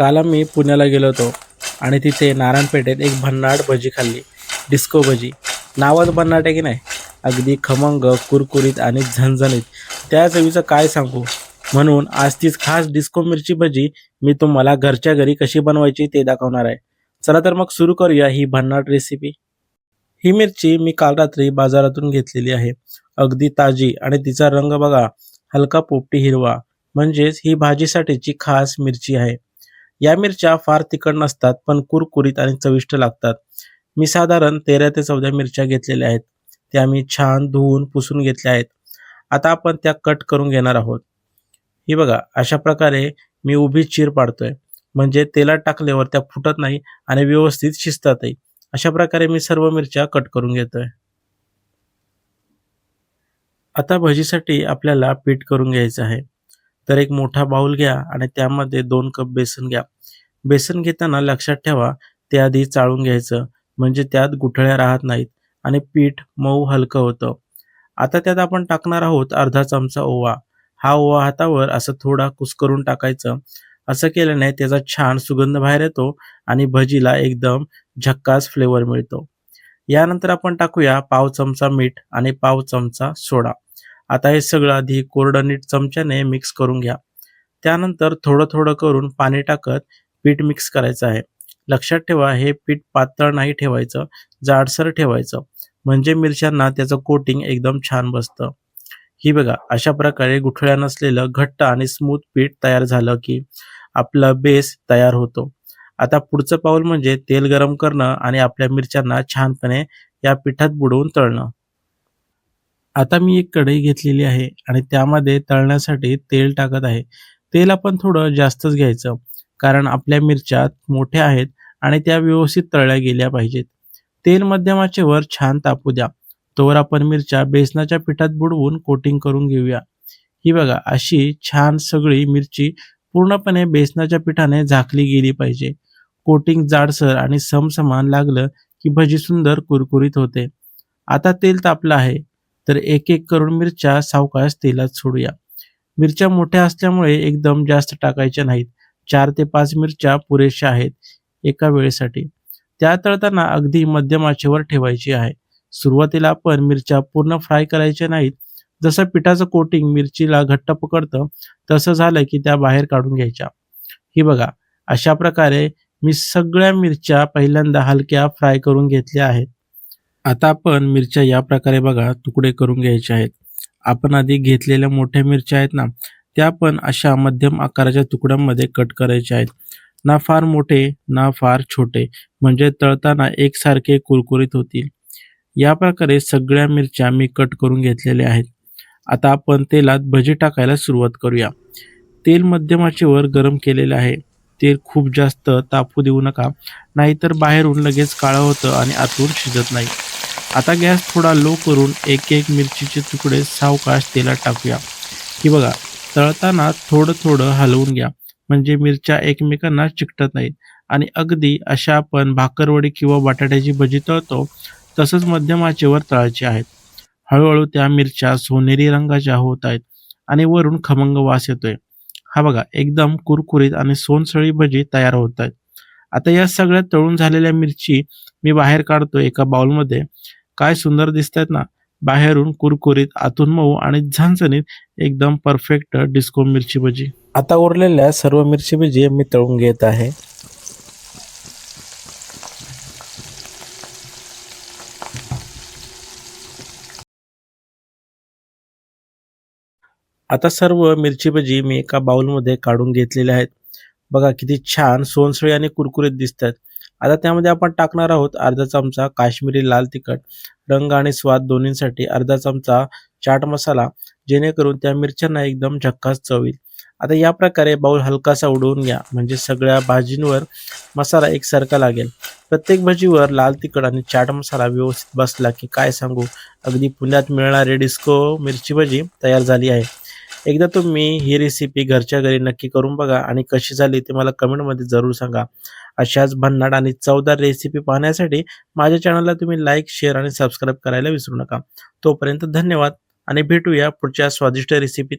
काल मी पुण्याला गेलो होतो आणि तिथे नारायणपेठेत एक भन्नाट भजी खाल्ली. डिस्को भजी. नावच भन्नाट आहे की नाही? अगदी खमंग कुरकुरीत आणि झणझणीत. त्या चवीचं काय सांगू? म्हणून आज तीच खास डिस्को मिरची भजी मी तुम्हाला घरच्या घरी कशी बनवायची ते दाखवणार आहे. चला तर मग सुरू करूया ही भन्नाट रेसिपी ही मिरची मी काल रात्री बाजारातून घेतलेली आहे. अगदी ताजी आणि तिचा रंग बघा हलका पोपटी हिरवा. म्हणजेच ही भाजीसाठीची खास मिरची आहे. या मिरच्या फार तिखट नसतात पण कुरकुरीत आणि चविष्ट लागतात. मी साधारण तेरा ते चौदा मिरच्या घेतलेल्या आहेत. त्या मी छान धुवून पुसून घेतल्या आहेत. आता आपण त्या कट करून घेणार आहोत. ही बघा अशा प्रकारे मी उभी चीर पाडतोय. म्हणजे तेलात टाकल्यावर त्या फुटत नाही आणि व्यवस्थित शिजतातही. अशा प्रकारे मी सर्व मिरच्या कट करून घेतोय. आता भजीसाठी आपल्याला पीठ करून घ्यायचं आहे. तर एक मोठा बाऊल घ्या आणि त्यामध्ये दोन कप बेसन घ्या. बेसन घेताना लक्षात ठेवा ते आधी चाळून घ्यायचं. म्हणजे त्यात गुठळ्या राहत नाहीत आणि पीठ मऊ हलकं होतं. आता त्यात आपण टाकणार आहोत अर्धा चमचा ओवा. हा ओवा हातावर असं थोडा कुस्करून टाकायचं. असं केल्याने त्याचा छान सुगंध बाहेर येतो आणि भजीला एकदम झक्कास फ्लेवर मिळतो. यानंतर आपण टाकूया पाव चमचा मीठ आणि पाव चमचा सोडा. आता हे सगळं आधी कोरडं नीट चमच्याने मिक्स करून घ्या. त्यानंतर थोडं थोडं करून पाणी टाकत पीठ मिक्स करायचं आहे. लक्षात ठेवा हे पीठ पातळ नाही ठेवायचं जाडसर ठेवायचं. म्हणजे मिरच्यांना त्याचं कोटिंग एकदम छान बसतं. ही बघा अशा प्रकारे गुठळ्या नसलेलं घट्ट आणि स्मूथ पीठ तयार झालं की आपला बेस तयार होतो. आता पुढचं पाऊल म्हणजे तेल गरम करणं आणि आपल्या मिरच्यांना छानपणे या पिठात बुडवून तळणं. आता मी एक कढई घेतलेली आहे आणि त्यामध्ये तळण्यासाठी तेल टाकत आहे. तेल आपण थोडं जास्तच घ्यायचं कारण आपल्या मिरच्या मोठ्या आहेत आणि त्या व्यवस्थित तळल्या गेल्या पाहिजेत. तेल मध्यमाचे वर छान तापू द्या. तोवर आपण मिरच्या बेसनाच्या पिठात बुडवून कोटिंग करून घेऊया. ही बघा अशी छान सगळी मिरची पूर्णपणे बेसनाच्या पिठाने झाकली गेली पाहिजे. कोटिंग जाडसर आणि समसमान लागलं की भजी सुंदर कुरकुरीत होते. आता तेल तापलं आहे. तर एक एक करून मिरच्या सावकाश तेलात सोडूया. मिरच्या मोठ्या असल्यामुळे एकदम जास्त टाकायच्या नाहीत. चार ते पाच मिरच्या पुरेशा आहेत एका वेळेसाठी. त्या तळताना अगदी मध्यम आचेवर ठेवायची आहे. सुरुवातीला आपण मिरच्या पूर्ण फ्राय करायच्या नाहीत. जसं पिठाचं कोटिंग मिरचीला घट्ट पकडतं तसं झालं की त्या बाहेर काढून घ्यायच्या. ही बघा अशा प्रकारे मी सगळ्या मिरच्या पहिल्यांदा हलक्या फ्राय करून घेतल्या आहेत. आता आपण मिरच्या या प्रकारे बघा तुकडे करून घ्यायचे आहेत. आपण आधी घेतलेल्या मोठ्या मिरच्या आहेत ना त्या पण अशा मध्यम आकाराच्या तुकड्यांमध्ये कट करायच्या आहेत. ना फार मोठे ना फार छोटे म्हणजे तळताना एकसारखे कुरकुरीत होतील. या प्रकारे सगळ्या मिरच्या मी कट करून घेतलेल्या आहेत. आता आपण तेलात भजी टाकायला सुरुवात करूया. तेल मध्यम आचेवर गरम केलेले आहे. तेल खूप जास्त तापू देऊ नका नाहीतर बाहेरून लगेच काळं होतं आणि आतून शिजत नाही. आता गॅस थोडा लो करून एक एक मिरचीचे तुकडे सावकाश तेलात टाकूया. की बघा तळताना थोडं थोडं हलवून घ्या. म्हणजे मिरच्या एकमेकांना चिकटत नाहीत. आणि अगदी अशा आपण भाकरवडी किंवा बटाट्याची भजी तळतो तसंच मध्यम आचेवर तळायचे आहेत. हळूहळू त्या मिरच्या सोनेरी रंगाच्या होत आहेत आणि वरून खमंग वास येतोय. हा बघा एकदम कुरकुरीत आणि सोनसळी भजी तयार होत आहेत. आता या सगळ्या तळून झालेल्या मिरची मी बाहेर काढतो एका बाउलमध्ये काय सुंदर दिसतायत ना. बाहेरून कुरकुरीत आतून मऊ आणि झणझणीत एकदम परफेक्ट डिस्को मिरची भजी. आता उरलेल्या सर्व मिरची भजी मी तळून घेत आहे. आता सर्व मिरची भजी मी एका बाउलमध्ये काढून घेतलेल्या आहेत. बघा किती छान सोनसळी आणि कुरकुरीत दिसतात आता त्यामध्ये आपण टाकणार आहोत अर्धा चमचा काश्मीरी लाल तिखट. रंग आणि स्वाद दोन्हीसाठी अर्धा चमचा चाट मसाला जेणेकरून त्या मिरच्यांना एकदम झक्कास चव येईल. आता या प्रकारे बाऊल हलकासा उडवून घ्या. म्हणजे सगळ्या भाजींवर मसाला एकसारखा लागेल. प्रत्येक भाजीवर लाल तिखट आणि चाट मसाला व्यवस्थित बसला की काय सांगू? अगदी पुण्यात मिळणारी डिस्को मिरची भजी तयार झाली आहे. एकदा तुम्ही ही रेसिपी घरच्या घरी नक्की करून बघा आणि कशी झाली ते मला कमेंटमध्ये जरूर सांगा. अशाच भन्नाट आणि चवदार रेसिपी पाहण्यासाठी माझ्या चॅनलला तुम्ही लाईक शेअर आणि सबस्क्राईब करायला विसरू नका. तोपर्यंत धन्यवाद आणि भेटूया पुढच्या स्वादिष्ट रेसिपीत